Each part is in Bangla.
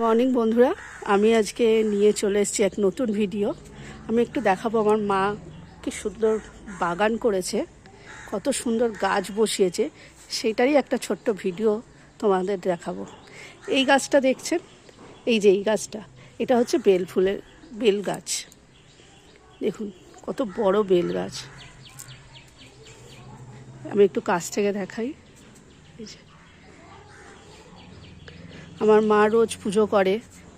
মর্নিং বন্ধুরা, আমি আজকে নিয়ে চলে এসেছি এক নতুন ভিডিও। আমি একটু দেখাবো আমার মা কি সুন্দর বাগান করেছে, কত সুন্দর গাছ বসিয়েছে, সেটারই একটা ছোট্ট ভিডিও তোমাদের দেখাবো। এই গাছটা দেখছেন? এই যে এই গাছটা, এটা হচ্ছে বেল ফুলের বেল গাছ। দেখুন, কত বড় বেল গাছ। আমি একটু কাছ থেকে দেখাই। এই যে আমার মা রোজ পুজো করে,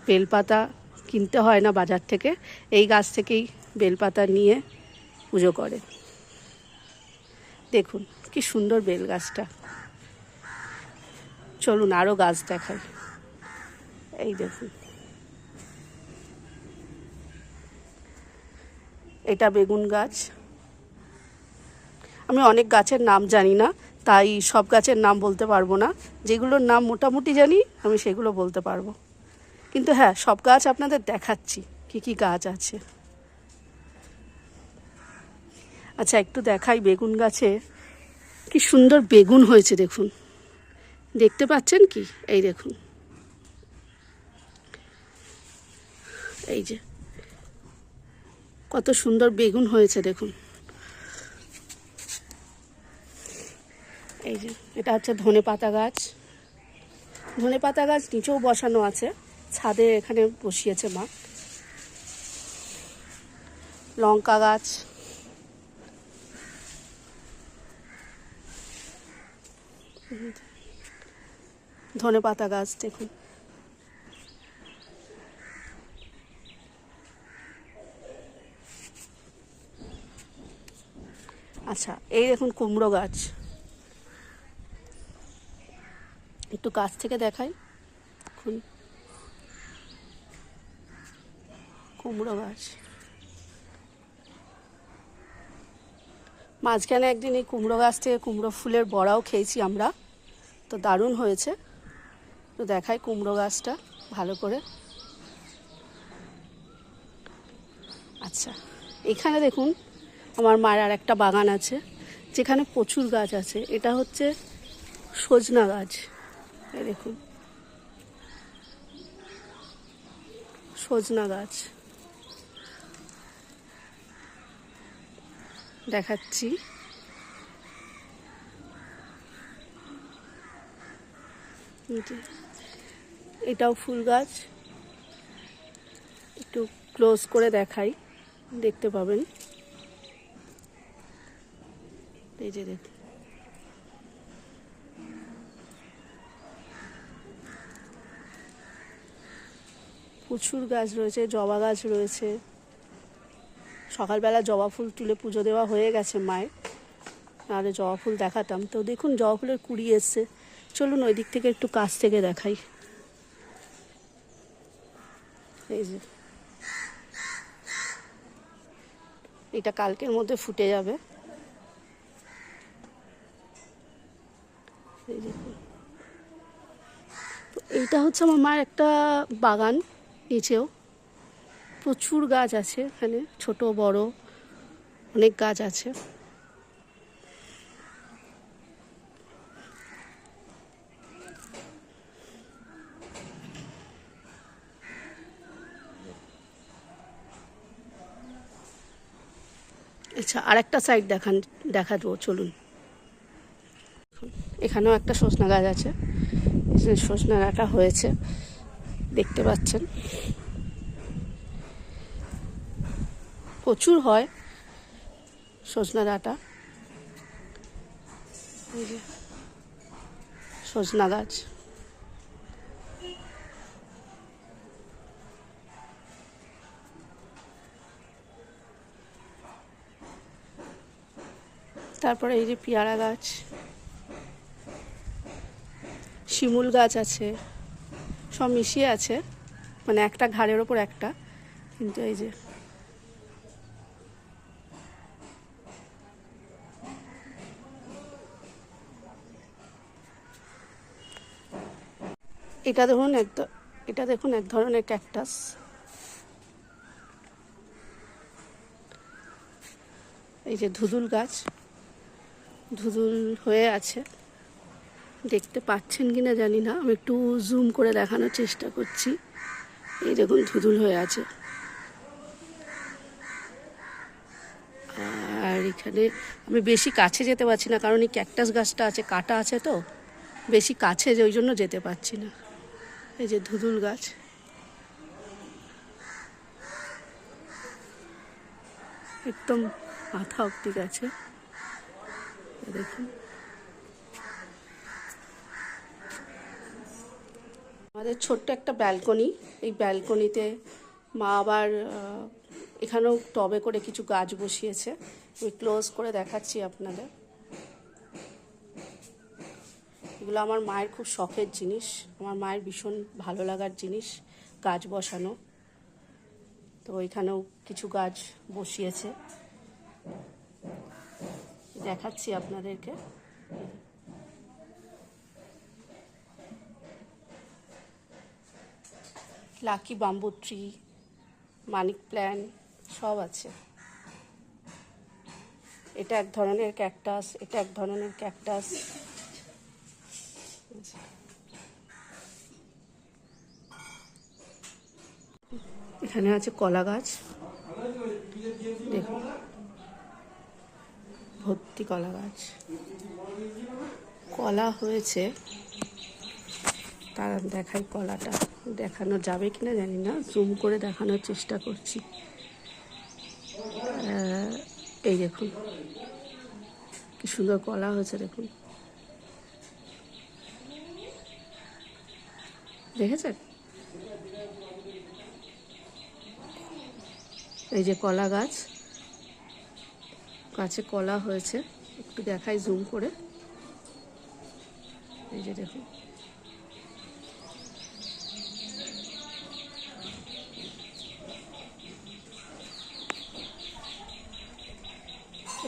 বেলপাতা কিনতে হয় না বাজার থেকে, এই গাছ থেকেই বেলপাতা নিয়ে পুজো করে। দেখুন, কি সুন্দর বেল গাছটা। চলুন আরও গাছ দেখাই। এই দেখুন। এটা বেগুন গাছ। আমি অনেক গাছের নাম জানি না তাই সব গাছের নাম বলতে পারব না। যেগুলোর নাম মোটামুটি জানি, আমি সেগুলো বলতে পারব। কিন্তু হ্যাঁ সব গাছ আপনাদের দেখাচ্ছি, কি কি গাছ আছে। আচ্ছা একটু দেখাই বেগুন গাছে। কি সুন্দর বেগুন হয়েছে, দেখুন। দেখতে পাচ্ছেন কি? এই দেখুন। এই যে। কত সুন্দর বেগুন হয়েছে, দেখুন। এই যে, এটা হচ্ছে ধনে পাতা গাছ। ধনে পাতা গাছ নিচেও বসানো আছে, ছাদে এখানে বসিয়েছে মা। লঙ্কা গাছ। ধনে পাতা গাছ, দেখুন। আচ্ছা এই দেখুন কুমড়ো গাছ। একটু কাছ থেকে দেখাই। দেখুন কুমড়ো গাছ। মাঝখানে একদিন এই কুমড়ো গাছ থেকে কুমড়ো ফুলের বড়াও খেয়েছি আমরা। তো দারুণ হয়েছে। তো দেখাই কুমড়ো গাছটা ভালো করে। আচ্ছা এখানে দেখুন আমার মায়ের আর একটা বাগান আছে, যেখানে প্রচুর গাছ আছে। এটা হচ্ছে সজনা গাছ। এই দেখুন। সজনা গাছ। দেখাচ্ছি। এটাও ফুল গাছ। একটু ক্লোজ করে দেখাই। দেখতে পাবেন। এই যে দেখুন। প্রচুর গাছ রয়েছে, জবা গাছ রয়েছে। সকালবেলা জবা ফুল তুলে পুজো দেওয়া হয়ে গেছে মায়ের। নাহলে জবা ফুল দেখাতাম। তো দেখুন, জবা ফুলের কুড়ি এসছে। চলুন ওই দিক থেকে একটু কাছ থেকে দেখাই। এই যে। এটা কালকের মধ্যে ফুটে যাবে। এইটা হচ্ছে আমার মায়ের একটা বাগান। নিচেও প্রচুর গাছ আছে এখানে, ছোট, বড়, অনেক গাছ আছে। আচ্ছা আরেকটা সাইড দেখান দেখা দেবো চলুন। এখানেও একটা সজনা গাছ আছে সজনা ডাঁটা হয়েছে। দেখতে পাচ্ছেন। প্রচুর হয় সজনা ডাঁটা। সজনা গাছ। তারপরে এই যে পেয়ারা গাছ। শিমুল গাছ আছে। সব মিশিয়ে আছে। মানে একটা ঘাড়ের ওপর একটা। কিন্তু এই যে এটা দেখুন এক এটা দেখুন এক ধরনের ক্যাকটাস। এই যে ধুদুল গাছ। ধুদুল হয়ে আছে। দেখতে পাচ্ছেন কি না জানি না। আমি একটু জুম করে দেখানোর চেষ্টা করছি। এই দেখুন, ধুধুল হয়ে আছে। আর এখানে আমি বেশি কাছে যেতে পারছি না, কারণ এই ক্যাকটাস গাছটা আছে, কাটা আছে তো। বেশি কাছে যে ওই জন্য যেতে পারছি না। এই যে ধুধুল গাছ। একদম মাথা অব্দি গেছে। দেখুন। আমাদের ছোট্ট একটা ব্যালকনি। এই ব্যালকনিতে মা আবার এখানেও টবে করে কিছু গাছ বসিয়েছে। আমি ক্লোজ করে দেখাচ্ছি আপনাদের। এগুলো আমার মায়ের খুব শখের জিনিস। আমার মায়ের ভীষণ ভালো লাগার জিনিস, গাছ বসানো। তো এখানেও কিছু গাছ বসিয়েছে। দেখাচ্ছি আপনাদেরকে। Lucky bamboo tree, money plant, সব আছে। এটা এক ধরনের ক্যাকটাস, এটা এক ধরনের ক্যাকটাস। এখানে আছে কলা গাছ। দেখুন। ভর্তি কলা গাছ। কলা হয়েছে। তারা দেখাই কলাটা। দেখানো যাবে কিনা জানি না। জুম করে দেখানোর চেষ্টা করছি। এই দেখুন। কি সুন্দর কলা হয়েছে, দেখুন। দেখেছেন? এই যে কলা গাছ। গাছে কলা হয়েছে। একটু দেখাই জুম করে। এই যে দেখুন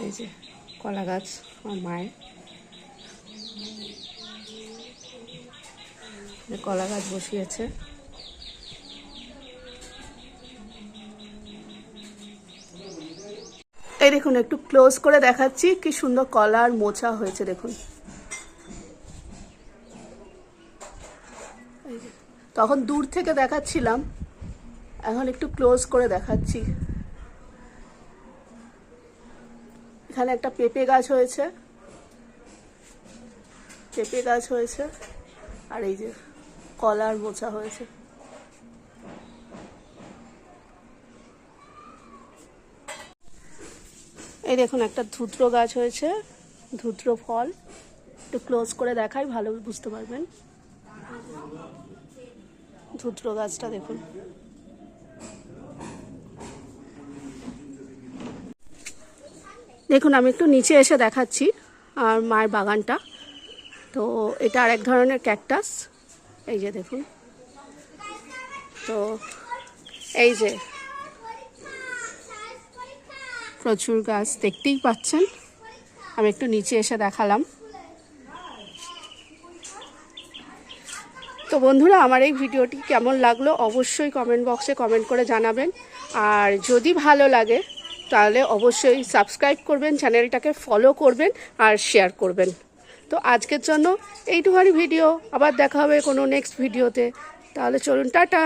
এই যে কলা গাছ, আমার মায়ের। কলা গাছ বসিয়েছে। এই দেখুন, একটু ক্লোজ করে দেখাচ্ছি কি সুন্দর কলার মোচা হয়েছে, দেখুন। তখন দূর থেকে দেখাচ্ছিলাম, এখন একটু ক্লোজ করে দেখাচ্ছি। এখানে একটা পেঁপে গাছ হয়েছে। পেঁপে গাছ হয়েছে আর এই যে কলার মোচা হয়েছে। এই দেখুন, একটা ধুত্র গাছ হয়েছে ধুত্র ফল। একটু ক্লোজ করে দেখাই, ভালো বুঝতে পারবেন। ধুত্র গাছটা দেখুন। দেখুন, আমি একটু নিচে এসে দেখাচ্ছি আর মায়ের বাগানটা। তো এটা আর এক ধরনের ক্যাকটাস। এই যে দেখুন। তো এই যে প্রচুর গাছ দেখতেই পাচ্ছেন। আমি একটু নিচে এসে দেখালাম। তো বন্ধুরা, আমার এই ভিডিওটি কেমন লাগল অবশ্যই কমেন্ট বক্সে কমেন্ট করে জানাবেন। আর যদি ভালো লাগে তাহলে অবশ্যই সাবস্ক্রাইব করবেন চ্যানেলটাকে ফলো করবেন আর শেয়ার করবেন। তো আজকের জন্য এইটুখানি ভিডিও আবার দেখা হবে কোনো নেক্সট ভিডিওতে তাহলে চলুন, টাটা!